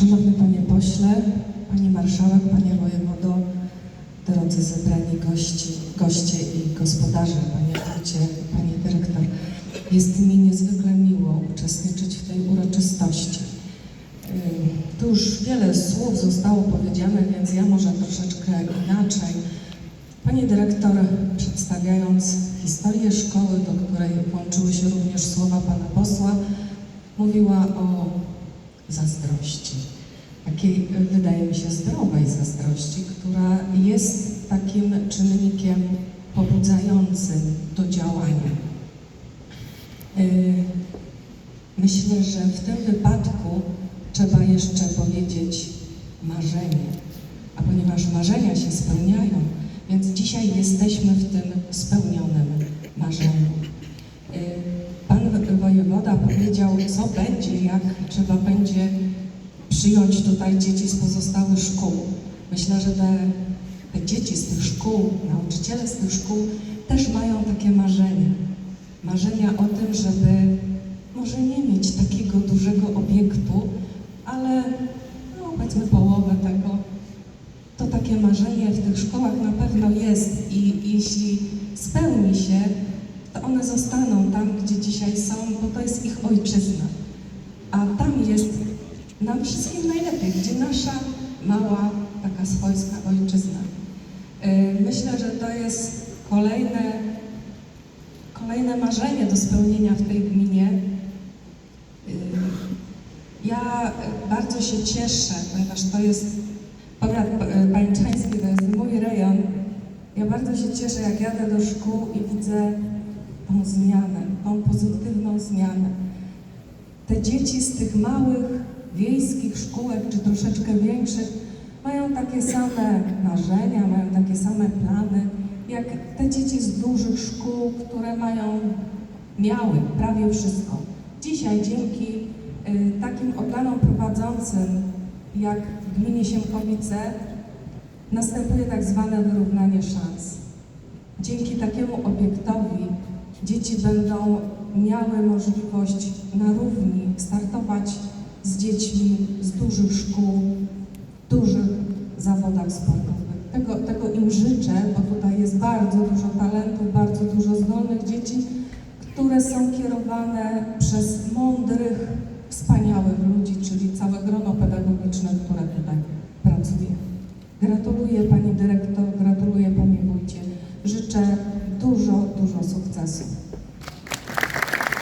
Szanowny Panie Pośle, Pani Marszałek, Panie Wojewodo, drodzy zebrani gości, goście i gospodarze, Panie Wójcie, Pani Dyrektor. Jest mi niezwykle miło uczestniczyć w tej uroczystości. Tu już wiele słów zostało powiedziane, więc ja może troszeczkę inaczej. Pani Dyrektor, przedstawiając historię szkoły, do której włączyły się również słowa Pana Posła, mówiła o zazdrości. Takiej, y, wydaje mi się, zdrowej zazdrości, która jest takim czynnikiem pobudzającym do działania. Y, Myślę, że w tym wypadku trzeba jeszcze powiedzieć marzenie. A ponieważ marzenia się spełniają, więc dzisiaj jesteśmy w tym spełnionym marzeniu. Jak trzeba będzie przyjąć tutaj dzieci z pozostałych szkół. Myślę, że te, te dzieci z tych szkół, nauczyciele z tych szkół też mają takie marzenia. Marzenia o tym, żeby może nie mieć takiego dużego obiektu, ale no, powiedzmy połowę tego. To takie marzenie w tych szkołach na pewno jest i jeśli spełni się, to one zostaną tam, gdzie dzisiaj są, bo to jest ich ojczyzna. Nam wszystkim najlepiej, gdzie nasza mała, taka swojska ojczyzna. Yy, Myślę, że to jest kolejne, kolejne marzenie do spełnienia w tej gminie. Yy, Ja bardzo się cieszę, ponieważ to jest powiat y, pańczański, to jest mój rejon. Ja bardzo się cieszę, jak jadę do szkół i widzę tą zmianę, tą pozytywną zmianę. Te dzieci z tych małych wiejskich szkółek, czy troszeczkę większych, mają takie same marzenia, mają takie same plany, jak te dzieci z dużych szkół, które mają, miały prawie wszystko. Dzisiaj dzięki y, takim organom prowadzącym, jak w gminie Siemkowice, następuje tak zwane wyrównanie szans. Dzięki takiemu obiektowi dzieci będą miały możliwość na równi startować dziećmi z dużych szkół, dużych zawodach sportowych. Tego, tego im życzę, bo tutaj jest bardzo dużo talentów, bardzo dużo zdolnych dzieci, które są kierowane przez mądrych, wspaniałych ludzi, czyli całe grono pedagogiczne, które tutaj pracuje. Gratuluję Pani Dyrektor, gratuluję Panie Wójcie. Życzę.